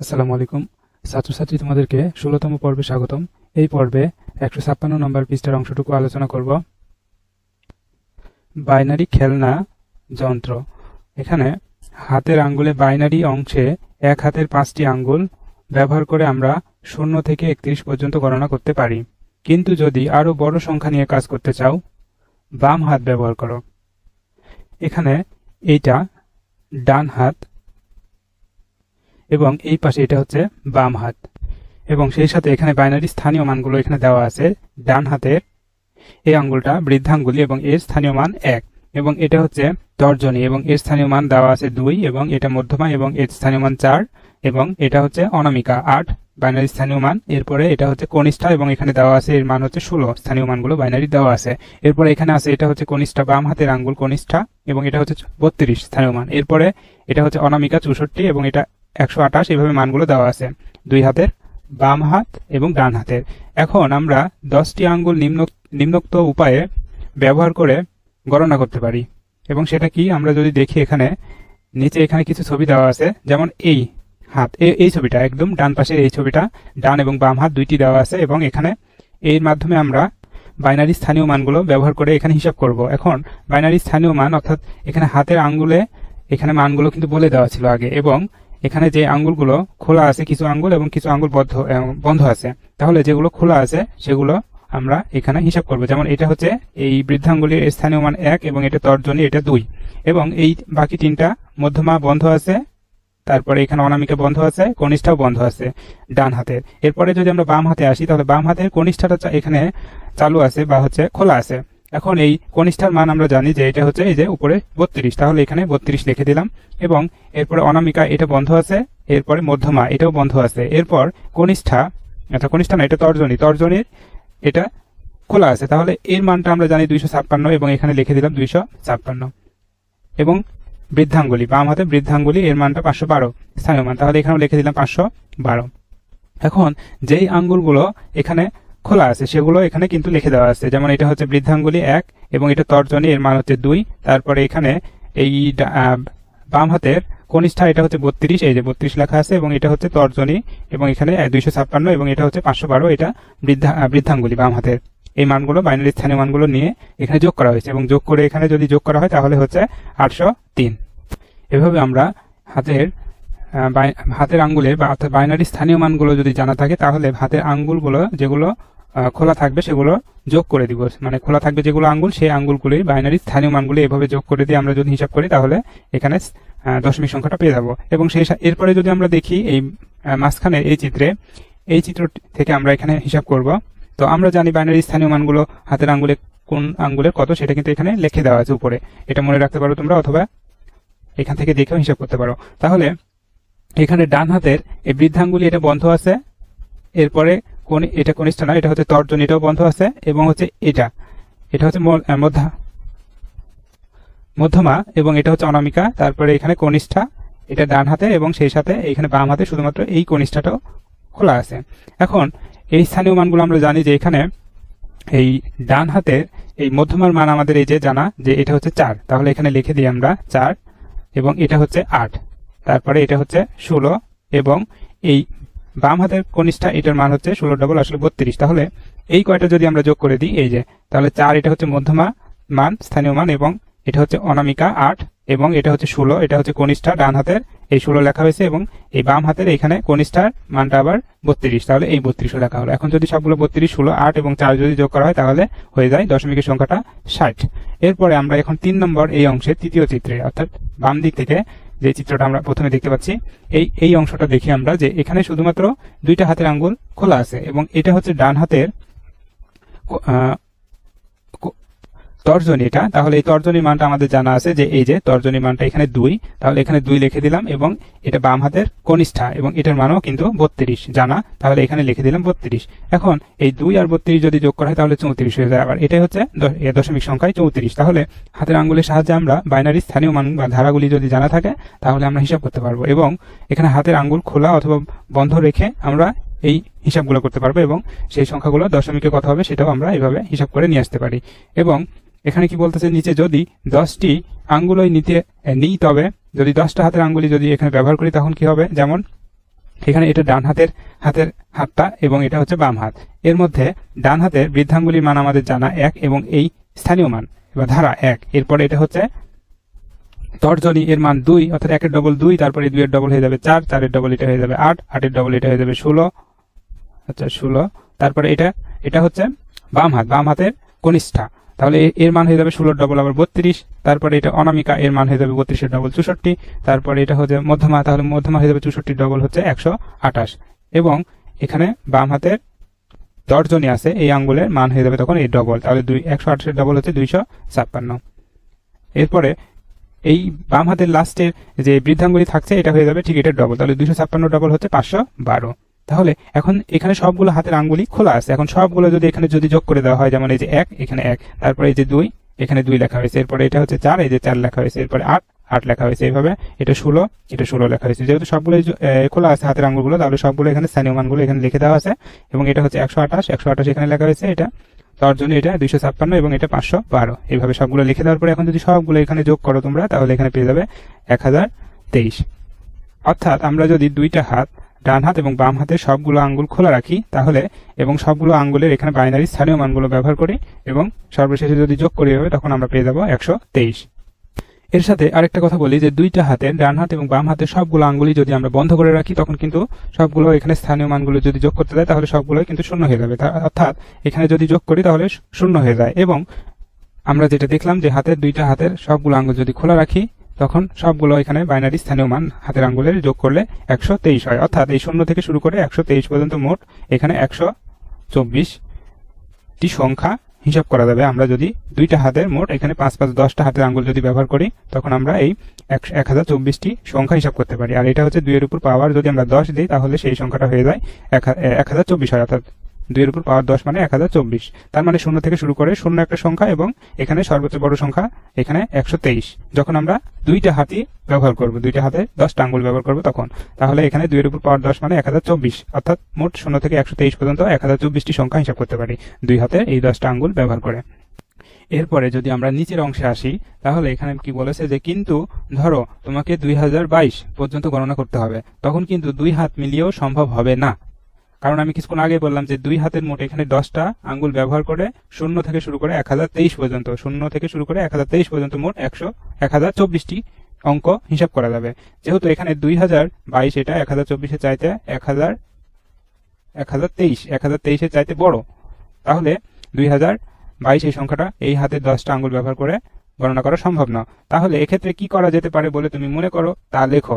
আসসালামু আলাইকুম। ছাত্রছাত্রী, তোমাদেরকে ষোলোতম পর্বে স্বাগতম। এই পর্বে একশো ছাপ্পান্ন নম্বর পৃষ্ঠার অংশটুকু আলোচনা করব। বাইনারি খেলনা যন্ত্র। এখানে হাতের আঙ্গুলে বাইনারি অংশে এক হাতের পাঁচটি আঙ্গুল ব্যবহার করে আমরা শূন্য থেকে একত্রিশ পর্যন্ত গণনা করতে পারি। কিন্তু যদি আরও বড় সংখ্যা নিয়ে কাজ করতে চাও, বাম হাত ব্যবহার করো। এখানে এইটা ডান হাত এবং এই পাশে এটা হচ্ছে বাম হাত। এবং সেই সাথে এখানে বাইনারি স্থানীয় মানগুলো এখানে দেওয়া আছে, ডান হাতের এই আঙ্গুলটা বৃদ্ধাঙ্গুলি এবং এর স্থানীয় মান এক। এবং এটা হচ্ছে তর্জনী এবং এর স্থানীয় মান দেওয়া আছে দুই এবং এটা মধ্যমা এবং এর স্থানীয় মান চার এবং এটা হচ্ছে অনামিকা আট বাইনারি স্থানীয় মান। এরপরে এটা হচ্ছে কনিষ্ঠা এবং এখানে দেওয়া আছে এর মান হচ্ছে ষোলো, স্থানীয় মানগুলো বাইনারি দেওয়া আছে। এরপরে এখানে আছে এটা হচ্ছে কনিষ্ঠা, বাম হাতের আঙ্গুল কনিষ্ঠা এবং এটা হচ্ছে বত্রিশ স্থানীয় মান। এরপরে এটা হচ্ছে অনামিকা চৌষট্টি এবং এটা একশো আঠাশ এভাবে মানগুলো দেওয়া আছে। দুই হাতের, বাম হাত এবং ডান হাতের। এখন আমরা দশটি আঙ্গুল নিম্ন নিম্নোক্ত উপায়ে ব্যবহার করে গণনা করতে পারি। এবং সেটা কি? আমরা যদি দেখি এখানে, নিচে এখানে কিছু ছবি দেওয়া আছে, যেমন এই হাত। এই ছবিটা, একদম ডান পাশের এই ছবিটা, ডান এবং বাম হাত দুইটি দেওয়া আছে এবং এখানে এর মাধ্যমে আমরা বাইনারি স্থানীয় মানগুলো ব্যবহার করে এখানে হিসাব করব। এখন বাইনারি স্থানীয় মান, অর্থাৎ এখানে হাতের আঙ্গুলে এখানে মানগুলো কিন্তু বলে দেওয়া ছিল আগে এবং এখানে যে আঙ্গুলগুলো খোলা আছে, কিছু আঙ্গুল এবং কিছু আঙ্গুল বদ্ধ বন্ধ আছে, তাহলে যেগুলো খোলা আছে, সেগুলো আমরা এখানে হিসাব করব। যেমন এটা হচ্ছে এই বৃদ্ধাঙ্গুলির স্থানীয় মান এক এবং এটা তর্জনী, এটা দুই। এবং এই বাকি তিনটা মধ্যমা বন্ধ আছে, তারপরে এখানে অনামিকা বন্ধ আছে, কনিষ্ঠাও বন্ধ আছে ডান হাতের এরপরে যদি আমরা বাম হাতে আসি, তাহলে বাম হাতের কনিষ্ঠাটা এখানে চালু আছে বা হচ্ছে খোলা আছে। এখন এই কনিষ্ঠার মান আমরা জানি যে এটা হচ্ছে এই যে উপরে বত্রিশ। তাহলে এখানে বত্রিশ লিখে দিলাম এবং এরপরে অনামিকা এটা বন্ধ আছে, এরপরে মধ্যমা এটাও বন্ধ আছে। এরপর কনিষ্ঠা আচ্ছা কনিষ্ঠা না, এটা তর্জনী। তর্জনীর এটা খোলা আছে। তাহলে এর মানটা আমরা জানি দুইশো ছাপ্পান্ন এবং এখানে লিখে দিলাম দুইশো ছাপ্পান্ন। এবং বৃদ্ধাঙ্গুলি, বাম হাতে বৃদ্ধাঙ্গুলি, এর মানটা পাঁচশো বারো স্থানীয় মান। তাহলে এখানেও লিখে দিলাম পাঁচশো বারো। এখন যেই আঙ্গুলগুলো এখানে খোলা আছে, সেগুলো এখানে কিন্তু লিখে দেওয়া আছে। যেমন এটা হচ্ছে বৃদ্ধাঙ্গুলি এক এবং এটা তর্জনী, এর মান হচ্ছে দুই। তারপরে এখানে এই বাম হাতের কনিষ্ঠা, এটা হচ্ছে বত্রিশ, এই যে বত্রিশ লেখা আছে, এবং এটা হচ্ছে তর্জনী, এবং এখানে দুইশো ছাপ্পান্ন, এবং এটা হচ্ছে পাঁচশো বারো, এটা বৃদ্ধা বৃদ্ধাঙ্গুলি বাম হাতের। এই মানগুলো, বাইনারি স্থানীয় মানগুলো নিয়ে এখানে যোগ করা হয়েছে, এবং যোগ করে এখানে যদি যোগ করা হয়, তাহলে হচ্ছে আটশো তিন। এভাবে আমরা হাতের হাতের আঙ্গুলে বা বাইনারি স্থানীয় মানগুলো যদি জানা থাকে তাহলে হাতের আঙ্গুলগুলো যেগুলো খোলা থাকবে সেগুলো যোগ করে দিব। মানে খোলা থাকবে যেগুলো আঙ্গুল সেই আঙ্গুলগুলি বাইনারি স্থানীয় মানগুলি এভাবে যোগ করে দিয়ে আমরা যদি হিসাব করি তাহলে এখানে দশমিক সংখ্যাটা পেয়ে যাব। এবং সেই এরপরে যদি আমরা দেখি এই আহ, মাঝখানে এই চিত্রে এই চিত্র থেকে আমরা এখানে হিসাব করব। তো আমরা জানি বাইনারি স্থানীয় মানগুলো হাতের আঙ্গুলে কোন আঙ্গুলের কত সেটা কিন্তু এখানে লিখে দেওয়া আছে উপরে। এটা মনে রাখতে পারো তোমরা অথবা এখান থেকে দেখেও হিসাব করতে পারো। তাহলে এখানে ডান হাতের এই বৃদ্ধাঙ্গুলি এটা বন্ধ আছে। এরপরে কোন এটা কনিষ্ঠ না এটা হচ্ছে তর্জন, এটাও বন্ধ আছে এবং হচ্ছে এটা। এটা হচ্ছে মধ্যা মধ্যমা এবং এটা হচ্ছে অনামিকা। তারপরে এখানে কনিষ্ঠা, এটা ডান হাতে এবং সেই সাথে এখানে বাম হাতে শুধুমাত্র এই কনিষ্ঠাটাও খোলা আছে। এখন এই স্থানীয় মানগুলো আমরা জানি যে এখানে এই ডান হাতের এই মধ্যমার মান আমাদের এই যে জানা যে এটা হচ্ছে চার। তাহলে এখানে লিখে দিই আমরা চার এবং এটা হচ্ছে আট। তারপরে এটা হচ্ছে ষোলো এবং এই বাম হাতের কনিষ্ঠা এটার মান হচ্ছে ষোলো ডবল আসলে বত্রিশ। তাহলে এই কয়টা যদি আমরা যোগ করে দিই, এই যে, তাহলে চার এটা হচ্ছে মধ্যমা মান, স্থানীয় মান এবং এটা হচ্ছে অনামিকা আট এবং এটা হচ্ছে ষোলো, এটা হচ্ছে কনিষ্ঠা ডান হাতের, এই ষোলো লেখা হয়েছে এবং এই বাম হাতের এখানে কনিষ্ঠার মানটা আবার বত্রিশ। তাহলে এই বত্রিশও লেখা হলো। এখন যদি সবগুলো বত্রিশ, ষোলো, আট এবং চার যদি যোগ করা হয়, তাহলে হয়ে যায় দশমিকের সংখ্যাটা ষাট। এরপরে আমরা এখন তিন নম্বর এই অংশের তৃতীয় চিত্রে, অর্থাৎ বাম দিক থেকে যে চিত্রটা আমরা প্রথমে দেখতে পাচ্ছি, এই এই অংশটা দেখি আমরা যে এখানে শুধুমাত্র দুইটা হাতের আঙ্গুল খোলা আছে এবং এটা হচ্ছে ডান হাতের তর্জনী এটা। তাহলে এই তর্জনী মানটা আমাদের জানা আছে যে এই যে তর্জনী মানটা এখানে দুই। তাহলে এখানে দুই লিখে দিলাম এবং এটা বাম হাতের কনিষ্ঠা এবং এটার মানও কিন্তু বত্রিশ। জানা? তাহলে এখানে লিখে দিলাম বত্রিশ। এখন এই দুই আর বত্রিশ যদি যোগ করা হয় তাহলে চৌত্রিশ হয়ে যায় আবার। এটাই হচ্ছে দশমিক সংখ্যায় চৌত্রিশ। তাহলে হাতের আঙ্গুলের সাহায্যে আমরা বাইনারি স্থানীয় মান বা ধারাগুলি যদি জানা থাকে, তাহলে আমরা হিসাব করতে পারব এবং এখানে হাতের আঙ্গুল খোলা অথবা বন্ধ রেখে আমরা এই হিসাবগুলো করতে পারব এবং সেই সংখ্যাগুলো দশমিকে কত হবে সেটাও আমরা এভাবে হিসাব করে নিয়ে আসতে পারি। এবং এখানে কি বলতেছে, নিচে যদি দশটি আঙ্গুলই নিতে নিই তবে, যদি দশটা হাতের আঙ্গুলি যদি এখানে ব্যবহার করি, তখন কি হবে? যেমন, এখানে এটা ডান হাতের হাতের হাতটা এবং এটা হচ্ছে বাম হাত। এর মধ্যে ডান হাতের বৃদ্ধাঙ্গুলির মান আমাদের জানা এক এবং এই স্থানীয় মান বা ধারা এক। এরপরে এটা হচ্ছে তর্জনী, এর মান দুই, অর্থাৎ একের ডবল দুই, তারপরে দুইয়ের ডবল হয়ে যাবে চার, চারের ডবল এটা হয়ে যাবে আট, আটের ডবল এটা হয়ে যাবে ষোলো আচ্ছা ষোলো। তারপরে এটা এটা হচ্ছে বাম হাত, বাম হাতের কনিষ্ঠা। তাহলে এর মান হয়ে যাবে ষোলোর ডবল আবার বত্রিশ, তারপরে এটা অনামিকা, এর মান হয়ে যাবে বত্রিশের ডবল চৌষট্টি, তারপরে এটা হচ্ছে মধ্যমা, তাহলে মধ্যমা হয়ে যাবে চৌষট্টির ডবল হচ্ছে একশো আঠাশ। এবং এখানে বাম হাতের দশজনই আছে, এই আঙ্গুলের মান হয়ে যাবে তখন এই ডবল তাহলে দুই, একশো আঠাশের ডবল হচ্ছে দুইশো ছাপ্পান্ন। এরপরে এই বাম হাতের লাস্টের যে বৃদ্ধাঙ্গুলি থাকছে, এটা হয়ে যাবে ঠিক এটার ডবল তাহলে দুইশো ছাপ্পান্ন ডবল হচ্ছে পাঁচশো বারো। তাহলে এখন এখানে সবগুলো হাতের আঙ্গুলি খোলা আছে। এখন সবগুলো যদি এখানে যদি যোগ করে দেওয়া হয়, যেমন এই যে এক, এখানে এক। তারপরে এই যে দুই, এখানে দুই লেখা হয়েছে। এরপরে এটা হচ্ছে চার, এই যে চার লেখা হয়েছে। এরপরে আট আট লেখা হয়েছে এইভাবে। এটা ষোলো এটা ষোলো লেখা হয়েছে। যেহেতু সবগুলো খোলা আছে হাতের আঙ্গুলগুলো, তাহলে সবগুলো এখানে স্থানীয় মানগুলো এখানে লিখে দেওয়া আছে। এবং এটা হচ্ছে একশো আঠাশ একশো আঠাশ এখানে লেখা হয়েছে এটা। তার জন্য এটা দুইশো ছাপ্পান্ন এবং এটা পাঁচশো বারো। এইভাবে সবগুলো লিখে দেওয়ার পরে এখন যদি সবগুলো এখানে যোগ করো তোমরা, তাহলে এখানে পেয়ে যাবে এক হাজার তেইশ। অর্থাৎ আমরা যদি দুইটা হাত ডান হাত এবং বাম হাতে সবগুলো আঙ্গুল খোলা রাখি, তাহলে এবং সবগুলো আঙ্গুলের এখানে বাইনারি স্থানীয় মানগুলো ব্যবহার করি এবং সর্বশেষে যদি যোগ করি হবে তখন আমরা পেয়ে যাব একশো তেইশ। এর সাথে আরেকটা কথা বলি যে দুইটা হাতের ডান হাত এবং বাম হাতে সবগুলো আঙ্গুলি যদি আমরা বন্ধ করে রাখি, তখন কিন্তু সবগুলো এখানে স্থানীয় মানগুলো যদি যোগ করতে দেয়, তাহলে সবগুলোই কিন্তু শূন্য হয়ে যাবে। অর্থাৎ এখানে যদি যোগ করি, তাহলে শূন্য হয়ে যায়। এবং আমরা যেটা দেখলাম যে হাতের দুইটা হাতের সবগুলো আঙ্গুল যদি খোলা রাখি তখন সবগুলো এখানে বাইনারি স্থানীয় মান হাতের আঙ্গুলের যোগ করলে একশো তেইশ হয়। অর্থাৎ এই শূন্য থেকে শুরু করে একশো তেইশ পর্যন্ত মোট এখানে একশো চব্বিশটি সংখ্যা হিসাব করা যাবে। আমরা যদি দুইটা হাতের মোট এখানে পাঁচ পাঁচ দশটা হাতের আঙ্গুল যদি ব্যবহার করি, তখন আমরা এই এক হাজার চব্বিশটি সংখ্যা হিসাব করতে পারি। আর এটা হচ্ছে দুইয়ের উপর পাওয়ার যদি আমরা দশ দিই, তাহলে সেই সংখ্যাটা হয়ে যায় এক হাজার চব্বিশ হয়। অর্থাৎ দুইয়ের উপর পাওয়ার দশ মানে এক হাজার চব্বিশ। তার মানে শূন্য থেকে শুরু করে শূন্য একটা সংখ্যা এবং এখানে সর্বোচ্চ বড় সংখ্যা এখানে একশো তেইশ। যখন আমরা দুইটা হাতই ব্যবহার করব, দুইটা হাতে দশটা আঙ্গুল ব্যবহার করব তখন, তাহলে এখানে দুইয়ের উপর পাওয়ার দশ মানে এক হাজার চব্বিশ। অর্থাৎ মোট শূন্য থেকে একশো তেইশ পর্যন্ত এক হাজার চব্বিশটি সংখ্যা হিসাব করতে পারি, দুই হাতে এই দশটা আঙ্গুল ব্যবহার করে। এরপরে যদি আমরা নিচের অংশে আসি, তাহলে এখানে কি বলেছে যে কিন্তু ধরো তোমাকে দুই হাজার বাইশ পর্যন্ত গণনা করতে হবে, তখন কিন্তু দুই হাত মিলিয়েও সম্ভব হবে না। কারণ আমি কিছুক্ষণ আগে বললাম যে দুই হাতের মোট এখানে দশটা আঙ্গুল ব্যবহার করে শূন্য থেকে শুরু করে এক হাজার তেইশ পর্যন্ত, শূন্য থেকে শুরু করে এক হাজার তেইশ পর্যন্ত মোট একশো, এক হাজার চব্বিশটি অঙ্ক হিসাব করা যাবে। যেহেতু এখানে দুই হাজার বাইশ, এটা এক হাজার চব্বিশের চাইতে এক হাজার এক হাজার তেইশ, এক হাজার তেইশের চাইতে বড়। তাহলে দুই হাজার বাইশ এই সংখ্যাটা এই হাতের দশটা আঙ্গুল ব্যবহার করে গণনা করা সম্ভব না। তাহলে এক্ষেত্রে কি করা যেতে পারে বলে তুমি মনে করো তা লেখো।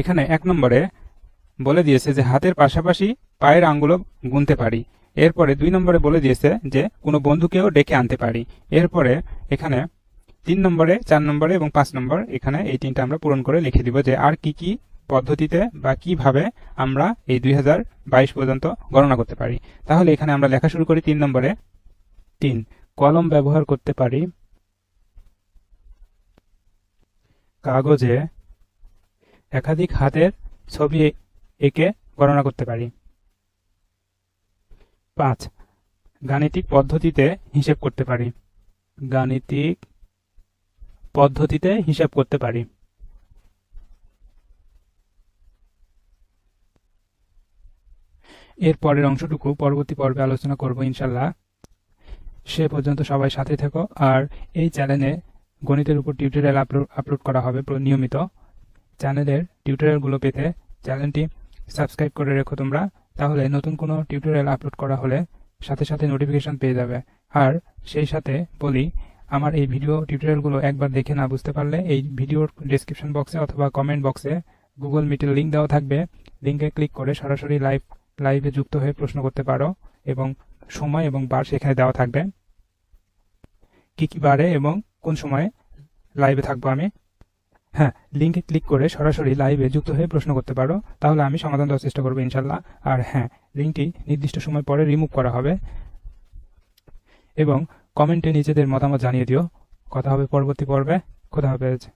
এখানে এক নম্বরে বলে দিয়েছে যে হাতের পাশাপাশি পায়ের আঙ্গুলও গুনতে পারি। এরপরে দুই নম্বরে বলে দিয়েছে যে কোনো বন্ধুকেও ডেকে আনতে পারি। এরপরে এখানে তিন নম্বরে, চার নম্বরে এবং পাঁচ নম্বর এখানে এই তিনটা আমরা পূরণ করে লিখে দিব যে আর কি কি পদ্ধতিতে বা কীভাবে আমরা এই দুই হাজার বাইশ পর্যন্ত গণনা করতে পারি। তাহলে এখানে আমরা লেখা শুরু করি তিন নম্বরে। তিন, কলম ব্যবহার করতে পারি কাগজে একাধিক হাতের ছবি একে গণনা করতে পারি। পাঁচ, গাণিতিক পদ্ধতিতে হিসেব করতে পারি। গাণিতিক পদ্ধতিতে হিসাব করতে পারি। এর পরের অংশটুকু পরবর্তী পর্বে আলোচনা করব ইনশাল্লাহ সে পর্যন্ত সবাই সাথে থেকো আর এই চ্যানেলে গণিতের উপর টিউটোরিয়াল আপলোড আপলোড করা হবে নিয়মিত। চ্যানেলের টিউটোরিয়ালগুলো পেতে চ্যানেলটি সাবস্ক্রাইব করে রেখো তোমরা। তাহলে নতুন কোনো টিউটোরিয়াল আপলোড করা হলে সাথে সাথে নোটিফিকেশন পেয়ে যাবে। আর সেই সাথে বলি, আমার এই ভিডিও টিউটোরিয়ালগুলো একবার দেখে না বুঝতে পারলে এই ভিডিওর ডিসক্রিপশন বক্সে অথবা কমেন্ট বক্সে গুগল মিটের লিঙ্ক দেওয়া থাকবে। লিঙ্কে ক্লিক করে সরাসরি লাইভ লাইভে যুক্ত হয়ে প্রশ্ন করতে পারো এবং সময় এবং বার সেখানে দেওয়া থাকবে। কি কী বারে এবং কোন সময়ে লাইভে থাকব আমি? হ্যাঁ লিঙ্কে ক্লিক করে সরাসরি লাইভে যুক্ত হয়ে প্রশ্ন করতে পারো, তাহলে আমি সমাধান দেওয়ার চেষ্টা করব ইনশাল্লাহ আর হ্যাঁ লিঙ্কটি নির্দিষ্ট সময় পরে রিমুভ করা হবে। এবং কমেন্টে নিজেদের মতামত জানিয়ে দিও। কথা হবে পরবর্তী পর্বে। খোদা হাফেজ।